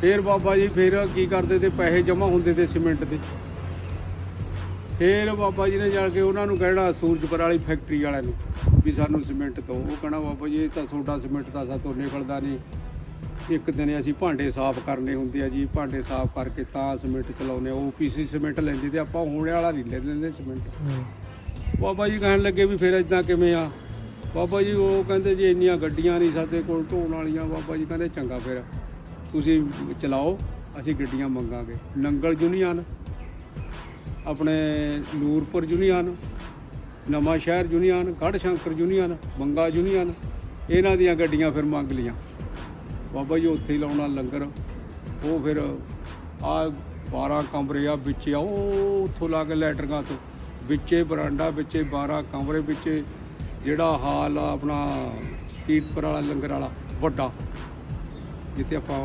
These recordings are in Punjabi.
ਫੇਰ ਬਾਬਾ ਜੀ ਫੇਰ ਕੀ ਕਰਦੇ ਤੇ ਪੈਸੇ ਜਮ੍ਹਾਂ ਹੁੰਦੇ ਤੇ ਸੀਮੈਂਟ ਦੇ। ਫੇਰ ਬਾਬਾ ਜੀ ਨੇ ਜਾ ਕੇ ਉਹਨਾਂ ਨੂੰ ਕਹਿਣਾ ਸੂਰਜਪੁਰ ਵਾਲੀ ਫੈਕਟਰੀ ਵਾਲਿਆਂ ਨੂੰ ਵੀ ਸਾਨੂੰ ਸੀਮੈਂਟ ਦਿਓ। ਉਹ ਕਹਿਣਾ ਬਾਬਾ ਜੀ ਇਹ ਤਾਂ ਤੁਹਾਡਾ ਸੀਮੈਂਟ ਤਾਂ ਸਾਤੋਂ ਨਿਕਲਦਾ ਨਹੀਂ। ਇੱਕ ਦਿਨ ਅਸੀਂ ਭਾਂਡੇ ਸਾਫ਼ ਕਰਨੇ ਹੁੰਦੇ ਆ ਜੀ। ਭਾਂਡੇ ਸਾਫ਼ ਕਰਕੇ ਤਾਂ ਸੀਮੈਂਟ ਚਲਾਉਂਦੇ ਆ। ਉਹ ਪੀਸੀ ਸੀਮੈਂਟ ਲੈਂਦੇ ਤੇ ਆਪਾਂ ਹੋਣੇ ਵਾਲਾ ਨਹੀਂ ਲੈਂਦੇ ਲੈਂਦੇ ਸੀਮੈਂਟ। ਬਾਬਾ ਜੀ ਕਹਿਣ ਲੱਗੇ ਵੀ ਫਿਰ ਇਦਾਂ ਕਿਵੇਂ ਆ? ਬਾਬਾ ਜੀ ਉਹ ਕਹਿੰਦੇ ਜੀ ਇੰਨੀਆਂ ਗੱਡੀਆਂ ਨਹੀਂ ਸਾਡੇ ਕੋਲ ਢੋਣ ਵਾਲੀਆਂ। ਬਾਬਾ ਜੀ ਕਹਿੰਦੇ ਚੰਗਾ ਫਿਰ। ਤੁਸੀਂ ਚਲਾਓ, ਅਸੀਂ ਗੱਡੀਆਂ ਮੰਗਾਂਗੇ। ਨੰਗਲ ਯੂਨੀਅਨ, ਆਪਣੇ Nurpur union, Nawanshahr union Garhshankar union, Banga union, ਇਹਨਾਂ ਦੀਆਂ ਗੱਡੀਆਂ ਫਿਰ ਮੰਗ ਲੀਆਂ ਬਾਬਾ ਜੀ, ਉੱਥੇ ਹੀ ਲਾਉਣਾ ਲੰਗਰ। ਉਹ ਫਿਰ ਆ 12 ਕਮਰੇ ਆ ਵਿੱਚ, ਆ ਉਹ ਉੱਥੋਂ ਲਾ ਕੇ ਲੈਟਰਾਂ ਤੋਂ। ਵਿੱਚੇ ਬਰਾਂਡਾ, ਵਿੱਚੇ 12 ਕਮਰੇ, ਵਿੱਚੇ ਜਿਹੜਾ ਹਾਲ ਆ ਆਪਣਾ ਕੀਰਤਪੁਰ ਵਾਲਾ, ਲੰਗਰ ਵਾਲਾ, ਵੱਡਾ। ਜਿੱਥੇ ਆਪਾਂ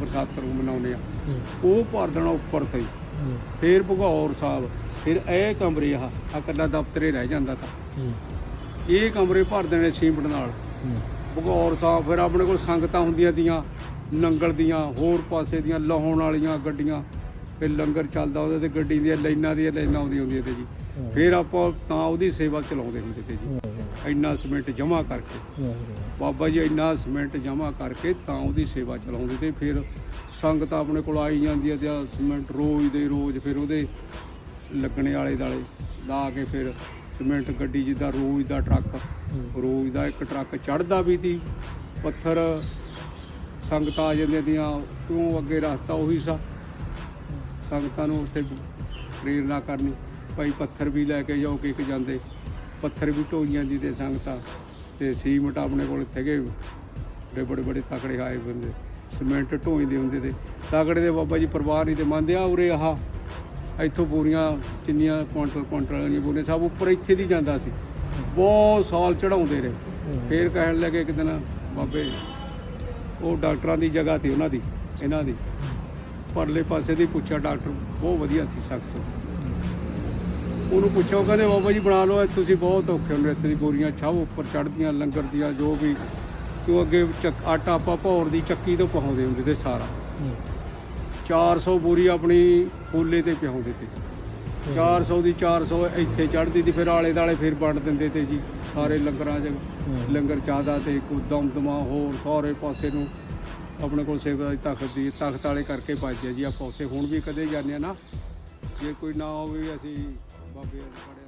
ਬਰਸਾਤ ਨੂੰ ਮਨਾਉਂਦੇ ਆ ਉਹ ਭਰ ਦੇਣਾ ਉੱਪਰ ਤੇ। ਫਿਰ ਭਗੌਰ ਸਾਹਿਬ ਫਿਰ ਇਹ ਕਮਰੇ ਆ ਆ ਕੱਲਾ ਦਫ਼ਤਰੇ ਰਹਿ ਜਾਂਦਾ ਤਾਂ। ਇਹ ਕਮਰੇ ਭਰ ਦੇਣੇ ਸੀਮਟ ਨਾਲ। ਭਗੌਰ ਸਾਹਿਬ ਫਿਰ ਆਪਣੇ ਕੋਲ ਸੰਗਤਾਂ ਹੁੰਦੀਆਂ ਦੀਆਂ ਨੰਗਲ ਦੀਆਂ ਹੋਰ ਪਾਸੇ ਦੀਆਂ ਲਾਹੌਣ ਵਾਲੀਆਂ ਗੱਡੀਆਂ ਫਿਰ ਲੰਗਰ ਚੱਲਦਾ ਉਹਦੇ ਤੇ ਗੱਡੀ ਦੀਆਂ ਲਾਈਨਾਂ ਦੀਆਂ ਲਾਈਨਾਂ ਆਉਂਦੀਆਂ ਹੁੰਦੀਆਂ ਤੇ ਜੀ। ਫਿਰ ਆਪਾਂ ਤਾਂ ਉਹਦੀ ਸੇਵਾ ਚਲਾਉਂਦੇ ਹੁੰਦੇ ਤੇ ਜੀ। ਇੰਨਾ ਸੀਮੈਂਟ ਜਮ੍ਹਾਂ ਕਰਕੇ। ਬਾਬਾ ਜੀ ਇੰਨਾ ਸੀਮੈਂਟ ਜਮ੍ਹਾਂ ਕਰਕੇ ਤਾਂ ਉਹਦੀ ਸੇਵਾ ਚਲਾਉਂਦੇ ਤੇ ਫਿਰ ਸੰਗਤ ਆਪਣੇ ਕੋਲ ਆਈ ਜਾਂਦੀ ਹੈ ਤੇ ਸੀਮੈਂਟ ਰੋਜ਼ ਦੇ ਰੋਜ਼ ਫਿਰ ਉਹਦੇ ਲੱਗਣੇ ਵਾਲੇ ਦਾਲੇ ਲਾ ਕੇ ਫਿਰ ਸੀਮੈਂਟ ਗੱਡੀ ਜਿੱਦਾਂ ਰੋਜ਼ ਦਾ ਟਰੱਕ ਰੋਜ਼ ਦਾ ਇੱਕ ਟਰੱਕ ਚੜਦਾ ਵੀ ਤੀ ਪੱਥਰ ਸੰਗਤਾਂ ਆ ਜਾਂਦੀਆਂ ਦੀਆਂ ਕਿਉਂ ਅੱਗੇ ਰਸਤਾ ਉਹੀ ਸਾ। ਸੰਗਤਾਂ ਨੂੰ ਉੱਥੇ ਪ੍ਰੇਰਨਾ ਕਰਨੀ। ਭਾਈ ਪੱਥਰ ਵੀ ਲੈ ਕੇ ਜਾਓ ਕਿ ਇੱਕ ਜਾਂਦੇ। ਪੱਥਰ ਵੀ ਢੋਈਆਂ ਦੀ ਦੇ ਸੰਗਤਾਂ। ਤੇ ਸੀਮਟ ਆਪਣੇ ਕੋਲ ਥੇਗੇ ਬੜੇ ਬੜੇ ਬੜੇ ਤਕੜੇ ਆਏ ਬੰਦੇ। ਸੀਮੈਂਟ ਢੋਈਦੇ ਹੁੰਦੇ ਤੇ। ਤਕੜੇ ਦੇ ਬਾਬਾ ਜੀ ਪਰਿਵਾਰ ਨਹੀਂ ਤੇ ਮੰਨਦੇ, ਆ ਉਰੇ ਆਹ। ਇੱਥੋਂ ਪੂਰੀਆਂ ਕਿੰਨੀਆਂ ਕੁਆਂਟਲ ਕੁਆਂਟਲ ਵਾਲੀਆਂ ਬੋਲੇ ਸਭ ਉੱਪਰ ਇੱਥੇ ਦੀ ਜਾਂਦਾ ਸੀ। ਬਹੁਤ ਸਾਲ ਚੜਾਉਂਦੇ ਰਹੇ। ਫੇਰ ਕਹਿਣ ਲੱਗੇ ਇੱਕ ਦਿਨ ਬਾਬੇ, ਉਹ ਡਾਕਟਰਾਂ ਦੀ ਜਗ੍ਹਾ ਸੀ ਉਹਨਾਂ ਦੀ, ਇਹਨਾਂ ਦੀ। ਪਰਲੇ ਪਾਸੇ ਦੀ ਪੁੱਛਿਆ ਡਾਕਟਰ ਬਹੁਤ ਵਧੀਆ ਸੀ ਸ਼ਖਸ ਉਹਨੂੰ ਪੁੱਛਿਆ ਉਹ ਕਹਿੰਦੇ ਬਾਬਾ ਜੀ ਬਣਾ ਲਓ ਤੁਸੀਂ ਬਹੁਤ ਔਖੇ ਹੁੰਦੇ ਇੱਥੇ ਦੀ ਬੋਰੀਆਂ ਛਾਵ ਉੱਪਰ ਚੜਦੀਆਂ ਲੰਗਰ ਦੀਆਂ ਜੋ ਵੀ। ਕਿਉਂ ਅੱਗੇ ਆਟਾ ਆਪਾਂ ਭੌਰ ਦੀ ਚੱਕੀ ਤੋਂ ਪਹਾਉਂਦੇ ਹੁੰਦੇ ਤੇ ਸਾਰਾ। 400 ਬੋਰੀ ਆਪਣੀ ਫੋਲੇ ਤੇ ਪਿਹਾਉਂਦੇ ਤੇ। 400 ਦੀ 400 ਇੱਥੇ ਚੜਦੀ ਤੇ ਫਿਰ ਆਲੇ ਦਾਲੇ ਫਿਰ ਵੰਡ ਦਿੰਦੇ ਤੇ ਜੀ ਸਾਰੇ ਲੰਗਰਾਂ 'ਚ। ਲੰਗਰ ਚਾਹਦਾ ਤੇ ਕੋਈ ਦਮ ਦਮਾ ਹੋਰ ਸਾਰੇ ਪਾਸੇ ਨੂੰ। ਆਪਣੇ ਕੋਲ ਸੇਵਾ ਦੀ ਤਾਕਤ ਦੀ ਤਖਤ ਵਾਲੇ ਕਰਕੇ ਪਾਜਿਆ ਜੀ ਆਪਾਂ ਉੱਥੇ। ਹੁਣ ਵੀ ਕਦੇ ਜਾਂਦੇ ਆ ਨਾ, ਜੇ ਕੋਈ ਨਾ ਹੋਵੇ ਅਸੀਂ ਬਾਬੇ ਬੜੇ